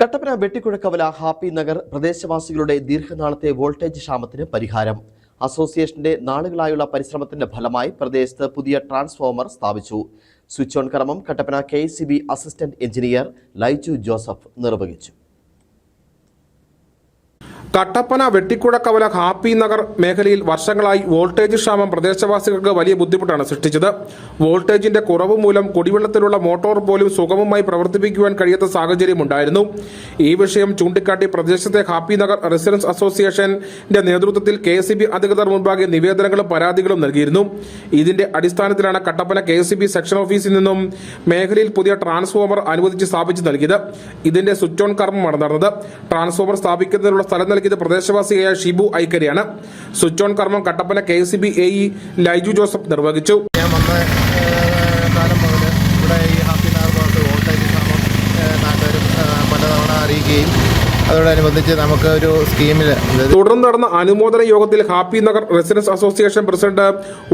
Kattappana വെട്ടിക്കുഴക്കവല happy Nagar പ്രദേശവാസികളുടെ ദീർഘനാളത്തെ voltage ക്ഷാമത്തിന് പരിഹാരം. അസോസിയേഷന്റെ നാളുകളായുള്ള പരിശ്രമത്തിന്റെ ഫലമായി പ്രദേശത്ത് പുതിയ ട്രാൻസ്ഫോമർ സ്ഥാപിച്ചു. സ്വിച്ച് ഓൺ കർമ്മം Kattappana K assistant engineer Laiju Joseph നിർവഹിച്ചു. കട്ടപ്പന വെട്ടിക്കുഴക്കവല ഹാപ്പി നഗർ മേഖലയിൽ വർഷങ്ങളായി വോൾട്ടേജ് ക്ഷാമം പ്രദേശവാസികൾക്ക് വലിയ ബുദ്ധിമുട്ടാണ് സൃഷ്ടിച്ചത്. വോൾട്ടേജിന്റെ കുറവ് മൂലം കുടിവെള്ളത്തിലുള്ള മോട്ടോർ പോലും സുഗമമായി പ്രവർത്തിപ്പിക്കുവാൻ കഴിയാത്ത സാഹചര്യമുണ്ടായിരുന്നു ഈ വിഷയം ചൂണ്ടിക്കാട്ടി പ്രദേശത്തെ ഹാപ്പി നഗർ റെസിഡൻസ് അസോസിയേഷന്റെ നേതൃത്വത്തിൽ കെ എസ് അധികൃതർ മുൻപാകെ നിവേദനങ്ങളും പരാതികളും നൽകിയിരുന്നു. ഇതിന്റെ അടിസ്ഥാനത്തിലാണ് കട്ടപ്പന കെ സെക്ഷൻ ഓഫീസിൽ നിന്നും മേഖലയിൽ പുതിയ ട്രാൻസ്ഫോമർ അനുവദിച്ച് സ്ഥാപിച്ചു നൽകിയത്. ഇതിന്റെ സ്വിച്ച് ഓൺ കർമ്മമാണ് നടന്നത്. ട്രാൻസ്ഫോമർ സ്ഥാപിക്കുന്നതിനുള്ള സ്ഥലം നൽകിയത് പ്രദേശവാസിയായ ഷിബു ഐക്കരിയാണ്. സ്വിച്ച് ഓൺ കർമ്മം Kattappana K C B A Laiju Joseph നിർവഹിച്ചു. ഞാൻ വന്ന ഹാപ്പി പലതവണ അറിയിക്കുകയും അതോടനുബന്ധിച്ച് നമുക്ക് ഒരു സ്കീമിൽ തുടർന്ന് നടന്ന അനുമോദന യോഗത്തിൽ happy Nagar residence association president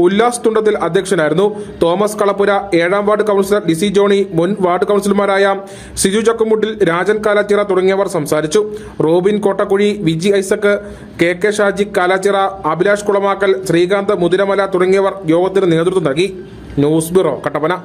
Ullas Thundathil അധ്യക്ഷനായിരുന്നു. തോമസ് കളപ്പുര ഏഴാം വാർഡ് കൌൺസിലർ ഡിസി ജോണി മുൻ വാർഡ് കൌൺസിലർമാരായ സിജു ചക്കുമുട്ടിൽ രാജൻ കാലാച്ചിറ തുടങ്ങിയവർ സംസാരിച്ചു. Robin Kottakuzhi Viji Isaac K K Shaji Kalachira Abhilash Kulamakkal Sreekanth Muthiramala തുടങ്ങിയവർ യോഗത്തിന് നേതൃത്വം നൽകി. News bureau Kattappana.